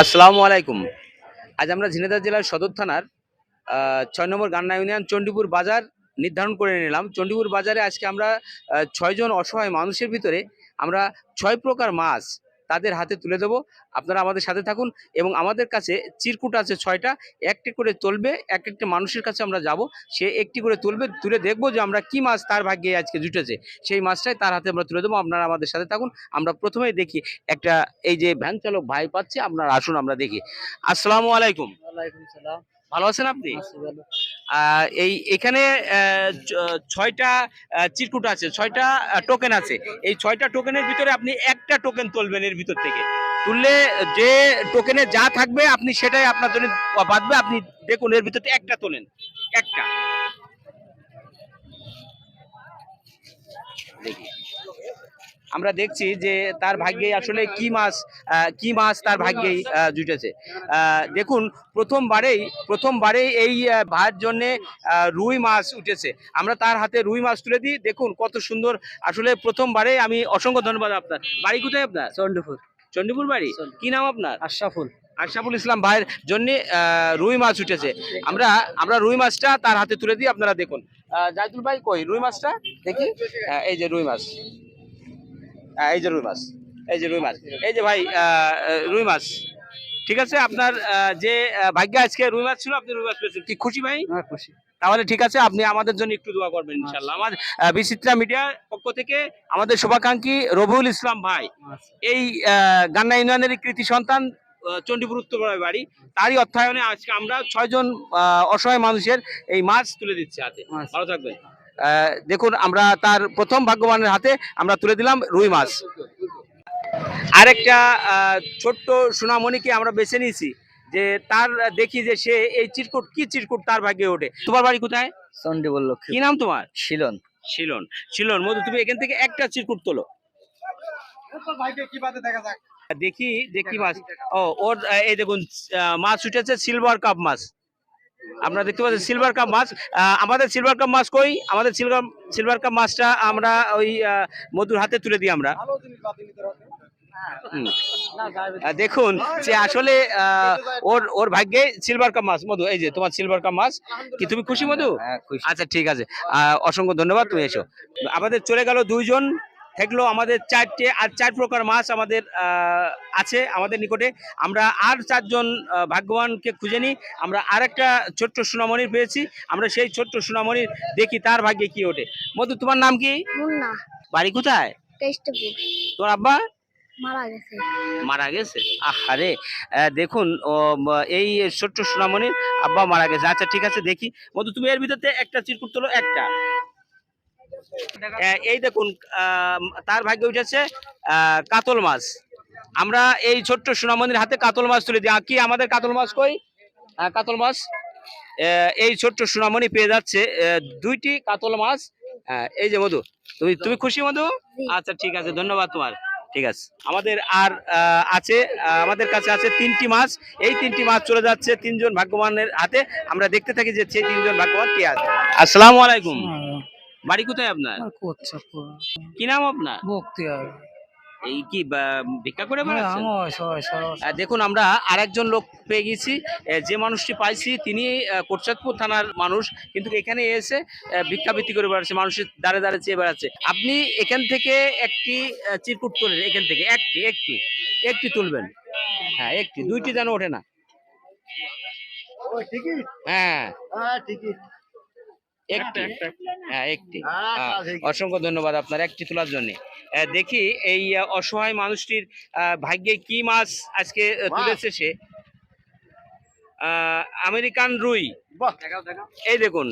আসসালামু আলাইকুম। আজ আমরা ঝিনেদার জেলার সদর থানার ছয় নম্বর গান্না ইউনিয়ন চণ্ডীপুর বাজার নির্ধারণ করে নিলাম। চণ্ডীপুর বাজারে আজকে আমরা ছয়জন অসহায় মানুষের ভিতরে আমরা ছয় প্রকার মাছ তাদের হাতে তুলে দেবো। আপনারা আমাদের সাথে থাকুন এবং আমাদের কাছে চিরকুট আছে ছয়টা, একটি করে তুলবে এক একটা মানুষের কাছে আমরা যাব। সে একটি করে তুলবে, তুলে দেখব যে আমরা কি মাছ তার ভাগ্যে আজকে জুটেছে। সেই মাছটাই তার হাতে আমরা তুলে দেবো। আপনারা আমাদের সাথে থাকুন, আমরা প্রথমেই দেখি একটা, এই যে ভ্যান চালক ভাই পাচ্ছে, আপনারা আসুন আমরা দেখি। আসসালামু আলাইকুম। ওয়ালাইকুম সালাম। ভালো আছেন আপনি? এই এখানে ছয়টা চিরকুট আছে ছয়টা টোকেন আছে। এই ছয়টা টোকেনের ভিতরে আপনি একটা টোকেন তুলবেন এর ভিতর থেকে। তুললে যে টোকেনে যা থাকবে আপনি সেটাই আপনার জন্য বাঁধবে আপনি দেখুন এর ভিতরে একটা তোলেন একটা। দেখি। আমরা দেখছি যে তার ভাগ্যে আসলে কি মাছ কি মাছ তার ভাগ্যেই জুটেছে। দেখুন প্রথমবারেই প্রথমবারেই এই ভাইয়ের জন্য রুই মাছ উঠেছে। আমরা তার হাতে রুই মাছ তুলে দিই। দেখুন কত সুন্দর। আসলে প্রথমবারে আমি অসংখ্য ধন্যবাদ আপনার। বাড়ি কোথায় আপনার? চন্ডীপুর। চণ্ডীপুর বাড়ি? কি নাম আপনার? আশরাফুল। আশরাফুল ইসলাম ভাইয়ের জন্য রুই মাছ উঠেছে। আমরা আমরা রুই মাছটা তার হাতে তুলে দিই আপনারা দেখুন। আহ, জাহিদুল ভাই কই? রুই মাছটা? দেখি। এই যে রুই মাছ। এই যে রুই মাছ এই যে রুই মাছ এই যে ভাই রুই মাছ। ঠিক আছে আপনার যে ভাগ্যে আজকে রুই মাছ ছিল আপনি রুই মাছ পেয়েছেন। কি খুশি ভাই? হ্যাঁ খুশি। তাহলে ঠিক আছে আপনি আমাদের জন্য একটু দোয়া করবেন ইনশাল্লাহ আমার বিচিত্রা মিডিয়ার পক্ষ থেকে আমাদের শুভাকাঙ্ক্ষী রবিউল ইসলাম ভাই আচ্ছা। এই গান্না ইউনিয়নের কৃতি সন্তান চণ্ডীপুর উত্তরপাড়ার বাড়ি তারই অর্থায়নে আজকে আমরা ছয়জন অসহায় মানুষের এই মাছ তুলে দিচ্ছি হাতে। আচ্ছা। ভালো থাকবেন। দেখুন আমরা তার প্রথম ভাগ্যবানের হাতে আমরা তুলে দিলাম রুই মাছ। আরেকটা ছোট্ট সোনামণিকে আমরা বেছে নিয়েছি যে তার দেখি যে সে এই চিরকুট কি চিরকুট তার ভাগ্যে ওঠে। তোমার বাড়ি কোথায়? চন্ডীপুর লক্ষ্মী। কি নাম তোমার? শিলন। শিলন। শিলন মধু তুমি এখান থেকে একটা চিরকুট তোলো। দেখি যে কি মাছ। ও ওর এই দেখুন মাছ উঠেছে সিলভার কাপ মাছ। আপনারা দেখতে পাচ্ছেন সিলভার কাপ মাছ আহ, আমাদের সিলভার কাপ মাছ কই? আমাদের সিলভার সিলভার কাপ মাছটা আমরা ওই আহ, মধুর হাতে তুলে দিই আমরা। হুম। দেখুন যে আসলে আহ, ওর ওর ভাগ্যে সিলভার কাপ মাছ মধু এই যে তোমার সিলভার কাপ মাছ কি তুমি খুশি মধু? হ্যাঁ আচ্ছা ঠিক আছে। আহ, অসংখ্য ধন্যবাদ তুমি এসো। আমাদের চলে গেল দুইজন। থাকল আমাদের চারটে আর চার প্রকার মাছ আমাদের আছে আমাদের নিকটে। আমরা আর চারজন ভাগ্যবানকে খুঁজে নিই। আমরা আর একটা ছোট্ট সোনামণির পেয়েছি। আমরা সেই ছোট্ট সোনামণির দেখি তার ভাগ্যে কি ওঠে। মধু তোমার নাম কি? বাড়ি কোথায়? তোমার আব্বা? মারা গেছে। মারা গেছে? আহারে! আহ, দেখুন এই ছোট্ট সোনামণির আব্বা মারা গেছে। আচ্ছা ঠিক আছে দেখি। মধু তুমি এর ভিতরে একটা চিরকুট তোলো একটা। এই দেখুন আহ, তার ভাগ্যে উঠেছে আহ, কাতল মাছ। আমরা এই ছোট্ট সোনামণির হাতে কাতল মাছ তুলে দিই। কি আমাদের কাতল মাছ কই? কাতল মাছ? এই ছোট্ট সোনামণি পেয়ে যাচ্ছে দুইটি কাতল মাছ। এই যে মধু তুমি তুমি খুশি মধু? আচ্ছা ঠিক আছে ধন্যবাদ তোমার। ঠিক আছে আমাদের আর আহ, আছে আহ, আমাদের কাছে আছে তিনটি মাছ। এই তিনটি মাছ চলে যাচ্ছে তিনজন ভাগ্যবানের হাতে। আমরা দেখতে থাকি যে সেই তিনজন ভাগ্যবান কে আছে। আসসালামু আলাইকুম। বাড়ি কোথায় আপনার? কি নাম আপনার? ভক্তি আর এই কি ভিক্ষা করে হ্যাঁ, বেড়াচ্ছেন? দেখুন আমরা আরেকজন লোক পেয়ে গেছি। যে মানুষটি পাইছি তিনি কোটচাঁদপুর থানার মানুষ কিন্তু এখানে এসে আহ, ভিক্ষাবৃত্তি করে বেড়াচ্ছে মানুষের দাঁড়ে দাঁড়ে চেয়ে বেড়াচ্ছে। আপনি এখান থেকে একটি চিরকুট তোলেন এখান থেকে একটি একটি একটি তুলবেন। হ্যাঁ একটি দুইটি যেন ওঠে না। হ্যাঁ। একটি। হ্যাঁ একটি। অসংখ্য ধন্যবাদ আপনার একটি তোলার জন্য। দেখি এই অসহায় মানুষটির আহ, ভাগ্যে কি মাছ আজকে তুলেছে সে? আহ, আমেরিকান রুই। এই দেখুন।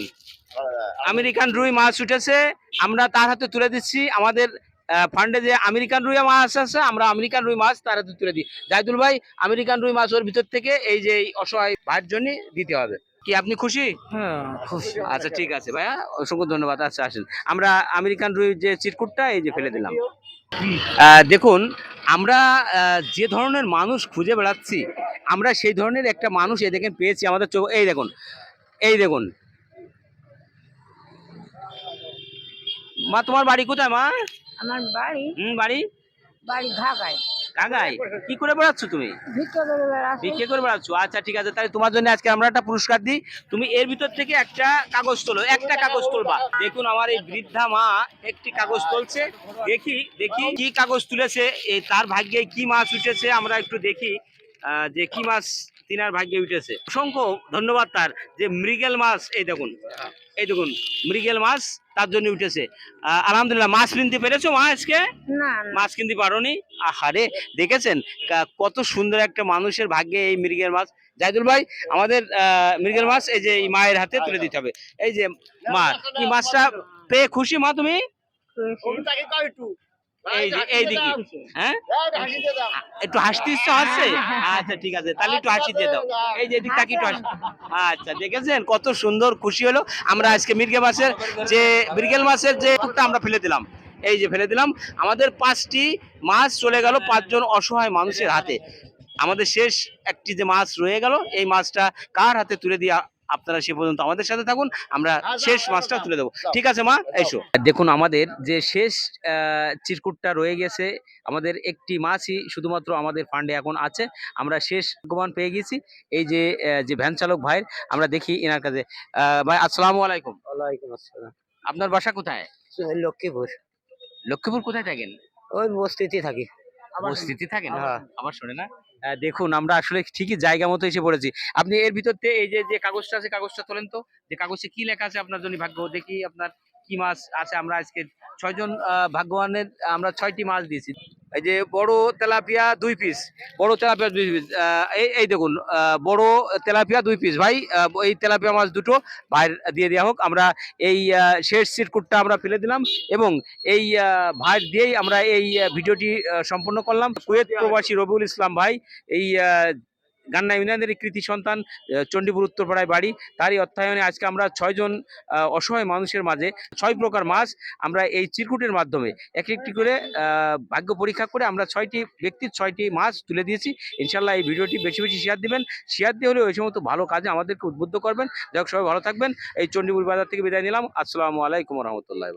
আমেরিকান রুই মাছ উঠেছে আমরা তার হাতে তুলে দিচ্ছি। আমাদের ফান্ডে যে আমেরিকান রুই মাছ আছে আমরা আমেরিকান রুই মাছ তার হাতে তুলে দিই। জাহিদুল ভাই আমেরিকান রুই মাছ ওর ভিতর থেকে এই যে এই অসহায় ভাইয়ের জন্য দিতে হবে। কি আপনি খুশি? হ্যাঁ খুশি। আচ্ছা ঠিক আছে ভাইয়া অসংখ্য ধন্যবাদ। আচ্ছা আসেন। আমরা আমেরিকান রুই যে চিরকুটটা এই যে ফেলে দিলাম। দেখুন আমরা যে ধরনের মানুষ খুঁজে বেড়াচ্ছি আমরা সেই ধরনের একটা মানুষ এই দেখেন পেয়েছি আমাদের চোখ এই দেখুন এই দেখুন। মা তোমার বাড়ি কোথায় মা? আমার বাড়ি হুম বাড়ি? বাড়ি ঢাকায়। গাঙ্গাই কি করে বেড়াচ্ছ তুমি? ভিক্ষা করে বিক্রি করে বেড়াচ্ছ? আচ্ছা ঠিক আছে তাহলে তোমার জন্য আজকে আমরা একটা পুরস্কার দিই। তুমি এর ভিতর থেকে একটা কাগজ তোলো একটা কাগজ তুলবা। দেখুন আমার এই বৃদ্ধা মা একটি কাগজ তুলছে। দেখি দেখি কি কাগজ তুলেছে তার ভাগ্যে কি মাছ উঠেছে আমরা একটু দেখি। যে কি মাছ তিনার ভাগ্যে উঠেছে। অসংখ্য ধন্যবাদ তার যে মৃগেল মাছ এই দেখুন এই দেখুন মৃগেল মাছ তার জন্য উঠেছে। আহ, আলহামদুলিল্লাহ মাছ কিনতে পেরেছ মা আজকে? না না। মাছ কিনতে পারোনি? আহারে দেখেছেন কত সুন্দর একটা মানুষের ভাগ্যে এই মৃগের মাছ। জাইদুল ভাই আমাদের আহ, মৃগের মাছ এই যে এই মায়ের হাতে তুলে দিতে হবে। এই যে মা কি মাছটা পেয়ে খুশি মা তুমি? এই এই দিকে হ্যাঁ? একটু হাসতে ইচ্ছা হচ্ছে? আচ্ছা ঠিক আছে। তাহলে একটু হাসি দিয়ে দাও। এই যে এদিক তাকে একটু হাসি। আচ্ছা। দেখেছেন? কত সুন্দর খুশি হলো। আমরা আজকে মির্গে মাছের যে মৃগেল মাছের যে টুকটা আমরা ফেলে দিলাম। এই যে ফেলে দিলাম। আমাদের পাঁচটি মাছ চলে গেল পাঁচজন অসহায় মানুষের হাতে। আমাদের শেষ একটি যে মাছ রয়ে গেল এই মাছটা কার হাতে তুলে দিয়ে আপনারা সে পর্যন্ত আমাদের সাথে থাকুন আমরা শেষ মাছটা তুলে দেবো। ঠিক আছে মা? এসো। দেখুন আমাদের যে শেষ আহ, চিরকুটটা রয়ে গেছে আমাদের একটি মাছই শুধুমাত্র আমাদের ফান্ডে এখন আছে। আমরা শেষ ভাগ্যবান পেয়ে গেছি। এই যে যে ভ্যান চালক ভাইয়ের আমরা দেখি এনার কাছে। আহ, ভাই আসসালামু আলাইকুম। ওয়ালাইকুম আসসালাম। আপনার বাসা কোথায়? লক্ষ্মীপুর। লক্ষ্মীপুর কোথায় থাকেন? ওই বস্তিতে থাকি। উপস্থিতি থাকে না? আবার শোনে। না? দেখুন আমরা আসলে ঠিকই জায়গা মতো এসে পড়েছি। আপনি এর ভিতর থেকে এই যে যে কাগজটা আছে কাগজটা তোলেন তো। যে কাগজে কি লেখা আছে আপনার জন্য ভাগ্য? দেখি আপনার কি মাছ আছে। আমরা আজকে ছয়জন আহ, ভাগ্যবানের আমরা ছয়টি মাছ দিয়েছি। এই যে বড় তেলাপিয়া দুই পিস বড় তেলাপিয়া দুই পিস এই এই দেখুন বড় তেলাপিয়া দুই পিস ভাই এই তেলাপিয়া মাছ দুটো ভাইয়ের দিয়ে দেওয়া হোক। আমরা এই শেষ সিরকুটটা আমরা ফেলে দিলাম এবং এই ভাইয়ের ভাই দিয়েই আমরা এই ভিডিওটি সম্পন্ন করলাম। কুয়েত প্রবাসী রবিউল ইসলাম ভাই, এই গান্না ইউনিয়নের কৃতি সন্তান চণ্ডীপুর উত্তরপাড়ায় বাড়ি। তারই অর্থায়নে আজকে আমরা ছয়জন অসহায় মানুষের মাঝে ছয় প্রকার মাছ আমরা এই চিরকুটের মাধ্যমে এক একটি করে ভাগ্য পরীক্ষা করে আমরা ছয়টি ব্যক্তির ছয়টি মাছ তুলে দিয়েছি। ইনশাল্লাহ এই ভিডিওটি বেশি বেশি শেয়ার দেবেন। শেয়ার দিয়ে হলে ওই সমস্ত ভালো কাজে আমাদেরকে উদ্বুদ্ধ করবেন। যাই সবাই ভালো থাকবেন। এই চণ্ডীপুর বাজার থেকে বিদায় নিলাম। আসসালামু আলাইকুম রহমতুল্লাহ